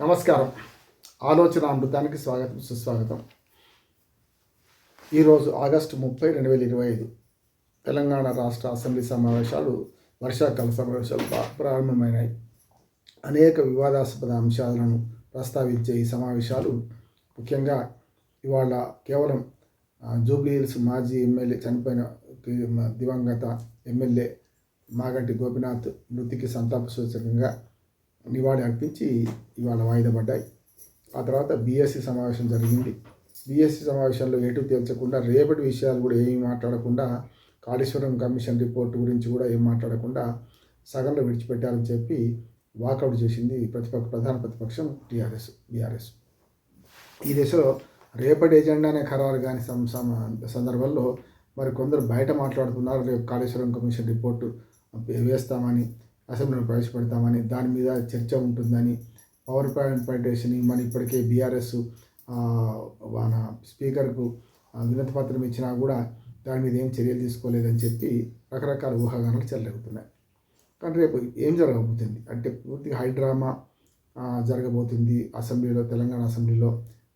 నమస్కారం. ఆలోచన అమృతానికి స్వాగతం సుస్వాగతం. ఈరోజు ఆగస్టు ముప్పై రెండు వేల ఇరవై ఐదు తెలంగాణ రాష్ట్ర అసెంబ్లీ సమావేశాలు వర్షాకాల సమావేశాలు ప్రారంభమైనాయి. అనేక వివాదాస్పద అంశాలను ప్రస్తావించే ఈ సమావేశాలు ముఖ్యంగా ఇవాళ కేవలం జూబ్లీహిల్స్ మాజీ ఎమ్మెల్యే చనిపోయిన దివంగత ఎమ్మెల్యే మాగంటి గోపినాథ్ మృతికి సంతాప సూచకంగా నివాళి అర్పించి ఇవాళ వాయిదా పడ్డాయి. ఆ తర్వాత బీఎస్సీ సమావేశం జరిగింది. బీఎస్సీ సమావేశంలో ఏటు తేల్చకుండా రేపటి విషయాలు కూడా ఏమీ మాట్లాడకుండా కాళేశ్వరం కమిషన్ రిపోర్ట్ గురించి కూడా ఏం మాట్లాడకుండా సగంలో విడిచిపెట్టాలని చెప్పి వాకౌట్ చేసింది ప్రతిపక్ష ప్రధాన ప్రతిపక్షం టీఆర్ఎస్ బీఆర్ఎస్. ఈ దశలో రేపటి ఎజెండానే ఖరారు కాని సందర్భంలో మరి కొందరు బయట మాట్లాడుతున్నారు రేపు కాళేశ్వరం కమిషన్ రిపోర్టు వేస్తామని. అసెంబ్లీలో ప్రవేశపెడతామని దాని మీద చర్చ ఉంటుందని పవర్ పాయింట్ ప్రజెంటేషన్ మన ఇప్పటికే బీఆర్ఎస్ మన స్పీకర్కు వినతి పత్రం ఇచ్చినా కూడా దాని మీద ఏం చర్యలు తీసుకోలేదని చెప్పి రకరకాల ఊహాగానాలు చెల్లెగుతున్నాయి కానీ రేపు ఏం జరగబోతుంది? అంటే పూర్తిగా హైడ్రామా జరగబోతుంది అసెంబ్లీలో తెలంగాణ అసెంబ్లీలో.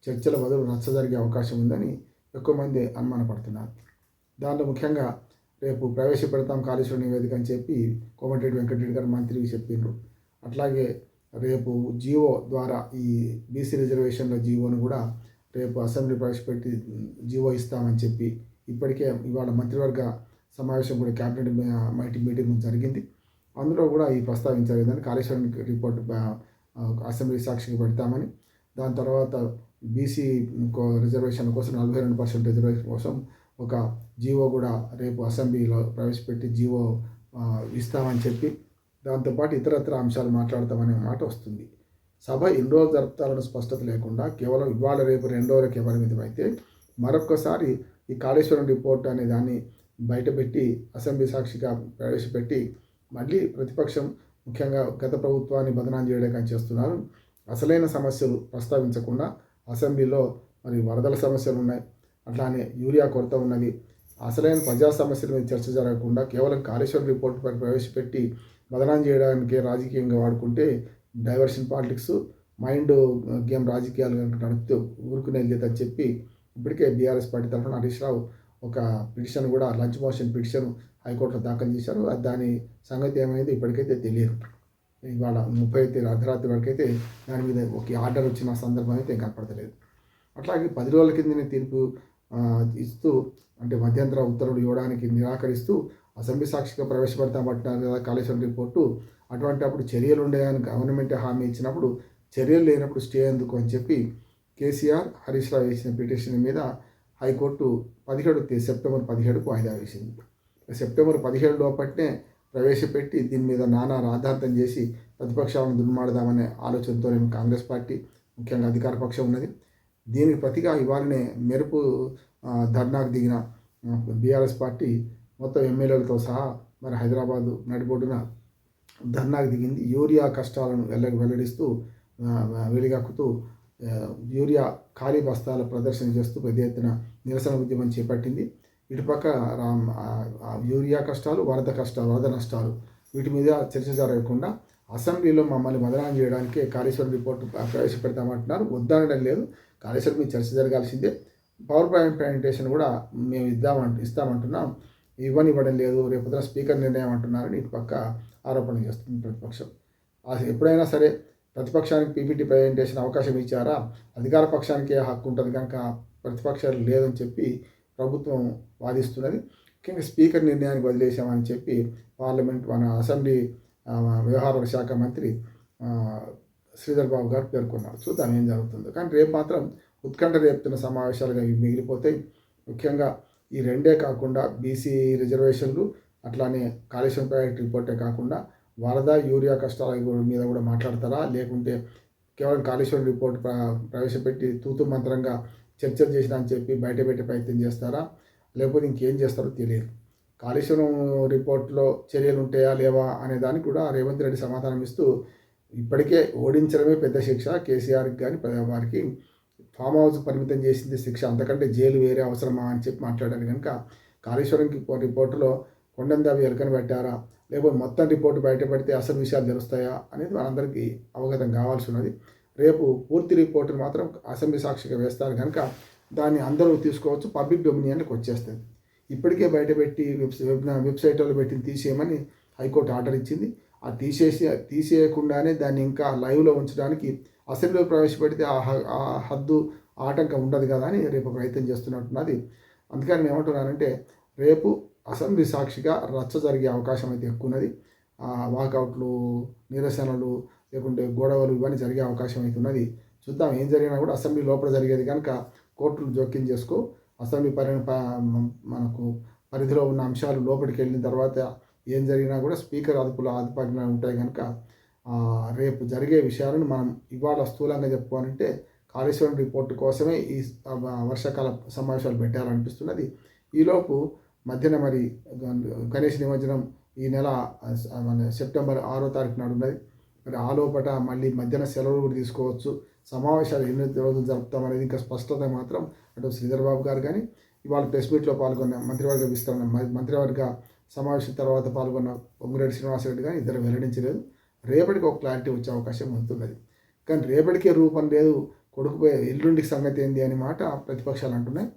చర్చల బదులు రచ్చ జరిగే అవకాశం ఉందని ఎక్కువ మంది అనుమానపడుతున్నారు. దాంట్లో ముఖ్యంగా రేపు ప్రవేశపెడతాం కాళేశ్వర నివేదిక అని చెప్పి కోమటిరెడ్డి వెంకటరెడ్డి గారు మంత్రికి చెప్పిండ్రు. అట్లాగే రేపు జీవో ద్వారా ఈ బీసీ రిజర్వేషన్ల జీవోను కూడా రేపు అసెంబ్లీ ప్రవేశపెట్టి జీవో ఇస్తామని చెప్పి ఇప్పటికే ఇవాళ మంత్రివర్గ సమావేశం కూడా క్యాబినెట్ మైటీ మీటింగ్ జరిగింది. అందులో కూడా ఈ ప్రస్తావించారు ఏంటంటే కాళేశ్వరం రిపోర్ట్ అసెంబ్లీ సాక్షికి పెడతామని. దాని తర్వాత బీసీ రిజర్వేషన్ కోసం నలభై రెండు పర్సెంట్ రిజర్వేషన్ కోసం ఒక జీవో కూడా రేపు అసెంబ్లీలో ప్రవేశపెట్టి జీవో ఇస్తామని చెప్పి దాంతోపాటు ఇతరత్ర అంశాలు మాట్లాడతామనే మాట వస్తుంది. సభ ఎన్ని రోజులు జరుపుతారని స్పష్టత లేకుండా కేవలం ఇవాళ రేపు రెండో రోజులకే పరిమితం అయితే ఈ కాళేశ్వరం రిపోర్ట్ అనే దాన్ని బయటపెట్టి అసెంబ్లీ సాక్షిగా ప్రవేశపెట్టి మళ్ళీ ప్రతిపక్షం ముఖ్యంగా గత ప్రభుత్వాన్ని బదనాం చేయడానికి చేస్తున్నారు. అసలైన సమస్యలు ప్రస్తావించకుండా అసెంబ్లీలో మరి వరదల సమస్యలు ఉన్నాయి. అట్లానే యూరియా కొరత ఉన్నది. అసలైన ప్రజా సమస్యల మీద చర్చ జరగకుండా కేవలం కాళేశ్వరం రిపోర్ట్ పై ప్రవేశపెట్టి బదనాం చేయడానికి రాజకీయంగా వాడుకుంటే డైవర్షన్ పాలిటిక్స్ మైండ్ గేమ్ రాజకీయాలు కనుక నడుపుతూ ఊరుకునేది లేదని చెప్పి ఇప్పటికే బీఆర్ఎస్ పార్టీ తరఫున హరీష్ రావు ఒక పిటిషన్ కూడా లంచ్ మోషన్ పిటిషన్ హైకోర్టులో దాఖలు చేశారు. అది దాని సంగతి ఏమైంది ఇప్పటికైతే తెలియదు. ఇవాళ ముప్పై తేదీ అర్ధరాత్రి వరకు అయితే దాని మీద ఒక ఆర్డర్ వచ్చిన సందర్భం అయితే కనపడతలేదు. అట్లాగే పది రోజుల కిందనే తీర్పు ఇస్తూ అంటే మధ్యంతర ఉత్తర్వులు ఇవ్వడానికి నిరాకరిస్తూ అసెంబ్లీ సాక్షిగా ప్రవేశపెడతామంటున్నారు కదా కాళేశ్వరం రిపోర్టు. అటువంటి అప్పుడు చర్యలు ఉండేదని గవర్నమెంట్ హామీ ఇచ్చినప్పుడు చర్యలు లేనప్పుడు స్టే ఎందుకు అని చెప్పి కేసీఆర్ హరీష్ రావు వేసిన పిటిషన్ మీద హైకోర్టు పదిహేడు సెప్టెంబర్ పదిహేడుకు వాయిదా వేసింది. సెప్టెంబర్ పదిహేడు లోపట్నే ప్రవేశపెట్టి దీని మీద నానా రాద్ధాంతం చేసి ప్రతిపక్షాలను దుర్మాడదామనే ఆలోచనతో కాంగ్రెస్ పార్టీ ముఖ్యంగా అధికార పక్షం ఉన్నది. దీనికి ప్రతిగా ఇవాళనే మెరుపు ధర్నాకు దిగిన బీఆర్ఎస్ పార్టీ మొత్తం ఎమ్మెల్యేలతో సహా మరి హైదరాబాదు నడిబొడ్డున ధర్నాకు దిగింది. యూరియా కష్టాలను వెళ్ళ వెల్లడిస్తూ వెలిగక్కుతూ యూరియా ఖాళీ బస్తాల ప్రదర్శన చేస్తూ పెద్ద ఎత్తున నిరసన ఉద్యమం చేపట్టింది. ఇటుపక్క రామ్ యూరియా కష్టాలు వరద కష్టాలు వరద నష్టాలు వీటి మీద చర్చ జరగకుండా అసెంబ్లీలో మమ్మల్ని మదనాం చేయడానికే కాళేశ్వరం రిపోర్టు ప్రవేశపెడతామంటున్నారు వద్దనడం లేదు. కాళేశ్వరం మీ చర్చ జరగాల్సిందే. పవర్ పాయింట్ ప్రజెంటేషన్ కూడా మేము ఇద్దామంట ఇస్తామంటున్నాం. ఇవ్వనివ్వడం లేదు. రేపొద్దున స్పీకర్ నిర్ణయం అంటున్నారని ఇటు పక్క ఆరోపణ చేస్తుంది ప్రతిపక్షం. ఎప్పుడైనా సరే ప్రతిపక్షానికి పీపీటీ ప్రజెంటేషన్ అవకాశం ఇచ్చారా? అధికార పక్షానికే హక్కు ఉంటుంది కనుక ప్రతిపక్షాలు లేదని చెప్పి ప్రభుత్వం వాదిస్తున్నది. ముఖ్యంగా స్పీకర్ నిర్ణయానికి వదిలేసామని చెప్పి పార్లమెంట్ మన అసెంబ్లీ వ్యవహారాల శాఖ మంత్రి శ్రీధర్ బాబు గారు పేర్కొన్నారు. చూద్దాం ఏం జరుగుతుందో. కానీ రేపు మాత్రం ఉత్కంఠ రేపుతున్న సమావేశాలుగా ఇవి మిగిలిపోతాయి. ముఖ్యంగా ఈ రెండే కాకుండా బీసీ రిజర్వేషన్లు అట్లానే కాళేశ్వరం ప్రాజెక్ట్ రిపోర్టే కాకుండా వరద యూరియా కష్టాల మీద కూడా మాట్లాడతారా? లేకుంటే కేవలం కాళేశ్వరం రిపోర్ట్ ప్రవేశపెట్టి తూతు మంత్రంగా చర్చలు చేసినా అని చెప్పి బయట పెట్టే ప్రయత్నం చేస్తారా? లేకపోతే ఇంకేం చేస్తారో తెలియదు. కాళేశ్వరం రిపోర్ట్లో చర్యలు ఉంటాయా లేవా అనే దానికి కూడా రేవంత్ రెడ్డి సమాధానం ఇస్తూ ఇప్పటికే ఓడించడమే పెద్ద శిక్ష. కేసీఆర్కి కానీ వారికి ఫామ్ హౌస్ పరిమితం చేసింది శిక్ష. అంతకంటే జైలు వేరే అవసరమా అని చెప్పి మాట్లాడారు కనుక కాళేశ్వరంకి రిపోర్టులో కొండంది అవి ఎలకని పెట్టారా? లేకపోతే మొత్తం రిపోర్టు బయటపెడితే అసలు విషయాలు తెలుస్తాయా? అనేది మనందరికీ అవగతం కావాల్సి ఉన్నది. రేపు పూర్తి రిపోర్టును మాత్రం అసెంబ్లీ సాక్షిగా వేస్తారు కనుక దాన్ని అందరూ తీసుకోవచ్చు. పబ్లిక్ డొమినియన్కి వచ్చేస్తుంది. ఇప్పటికే బయటపెట్టి వెబ్ వెబ్సైట్లో పెట్టి తీసేయమని హైకోర్టు ఆర్డర్ ఇచ్చింది. ఆ తీసేసి తీసేయకుండానే దాన్ని ఇంకా లైవ్లో ఉంచడానికి అసెంబ్లీలో ప్రవేశపెడితే ఆ హ- ఆ హద్దు ఆటంకం ఉండదు కదా అని రేపు ప్రయత్నం చేస్తున్నట్టున్నది. అందుకని నేను ఏమంటున్నానంటే రేపు అసెంబ్లీ సాక్షిగా రచ్చ జరిగే అవకాశం అయితే ఎక్కువ ఉన్నది వాకౌట్లు నిరసనలు లేకుంటే గొడవలు ఇవన్నీ జరిగే అవకాశం అయితే ఉన్నది చూద్దాం ఏం జరిగినా కూడా అసెంబ్లీ లోపల జరిగేది కనుక కోర్టులు జోక్యం చేసుకో. అసెంబ్లీ పరి మనకు పరిధిలో ఉన్న అంశాలు లోపలికి వెళ్ళిన తర్వాత ఏం జరిగినా కూడా స్పీకర్ అదుపులో ఆధిపత్యంగా ఉంటాయి కనుక రేపు జరిగే విషయాలను మనం ఇవాళ స్థూలంగా చెప్పుకోవాలంటే కాళేశ్వరం రిపోర్ట్ కోసమే ఈ వర్షాకాల సమావేశాలు పెట్టాలనిపిస్తున్నది. ఈలోపు మధ్యన మరి గణేష్ నిమజ్జనం ఈ నెల మన సెప్టెంబర్ ఆరో తారీఖు నాడు ఉన్నది. మరి ఆ మళ్ళీ మధ్యాహ్న సెలవులు కూడా తీసుకోవచ్చు. సమావేశాలు ఎన్ని రోజులు జరుపుతామనేది ఇంకా స్పష్టత మాత్రం అటు శ్రీధర్ బాబు గారు కానీ ఇవాళ ప్రెస్ మీట్లో పాల్గొన్న మంత్రివర్గ విస్తరణ మంత్రివర్గ సమావేశం తర్వాత పాల్గొన్న పొంగురెడ్డి శ్రీనివాసరెడ్డి కానీ ఇద్దరు వెల్లడించలేదు. రేపటికి ఒక క్లారిటీ వచ్చే అవకాశం ఉంటున్నది. కానీ రేపటికే రూపం లేదు కొడుకుపోయే ఎల్లుండికి సంగతి ఏంది అని మాట ప్రతిపక్షాలు అంటున్నాయి.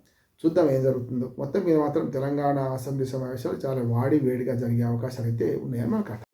చూద్దాం ఏం జరుగుతుందో. మొత్తం మీద మాత్రం తెలంగాణ అసెంబ్లీ సమావేశాలు చాలా వాడి వేడిగా జరిగే అవకాశాలు అయితే ఉన్నాయని మనకు